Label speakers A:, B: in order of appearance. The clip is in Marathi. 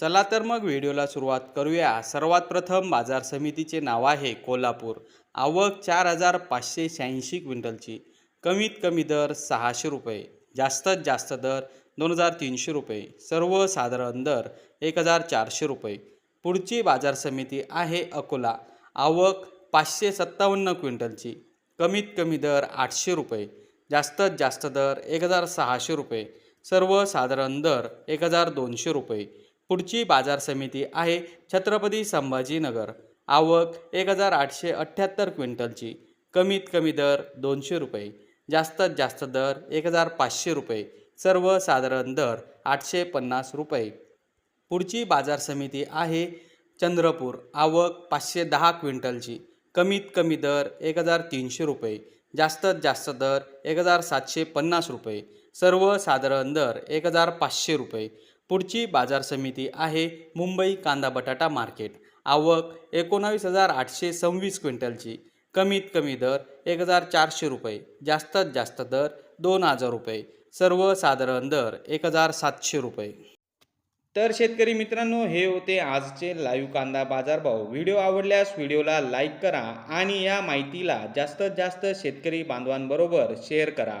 A: चला तर मग व्हिडिओला सुरुवात करूया. सर्वात प्रथम बाजार समितीचे नाव आहे कोल्हापूर. आवक चार हजार पाचशे शहाऐंशी क्विंटलची. कमीत कमी दर सहाशे रुपये. जास्तीत जास्त दर दोन हजार तीनशे रुपये. सर्वसाधारण दर एक हजार चारशे रुपये. पुढची बाजार समिती आहे अकोला. आवक पाचशे सत्तावन्न क्विंटलची. कमीत कमी दर आठशे रुपये. जास्तीत जास्त दर एक हजार सहाशे रुपये. सर्वसाधारण दर एक हजार दोनशे रुपये. पुढची बाजार समिती आहे छत्रपती संभाजीनगर. आवक एक हजार आठशे अठ्ठ्याहत्तर क्विंटलची. कमीत कमी दर दोनशे रुपये. जास्तीत जास्त दर एक हजार पाचशे रुपये. सर्वसाधारण दर आठशे पन्नास रुपये. पुढची बाजार समिती आहे चंद्रपूर. आवक पाचशे दहा क्विंटलची. कमीत कमी दर एक हजार तीनशे रुपये. जास्तीत जास्त दर एक हजार सातशे पन्नास रुपये. सर्वसाधारण दर एक हजार पाचशे रुपये. पुढची बाजार समिती आहे मुंबई कांदा बटाटा मार्केट. आवक एकोणावीस हजार आठशे सव्वीस क्विंटलची. कमीत कमी दर एक हजार चारशे रुपये. जास्तीत जास्त दर दोन हजार रुपये. सर्वसाधारण दर एक हजार सातशे रुपये. तर शेतकरी मित्रांनो हे होते आजचे लाईव्ह कांदा बाजारभाव. व्हिडिओ आवडल्यास व्हिडिओला लाईक करा आणि या माहितीला जास्तीत जास्त शेतकरी बांधवांबरोबर शेअर करा.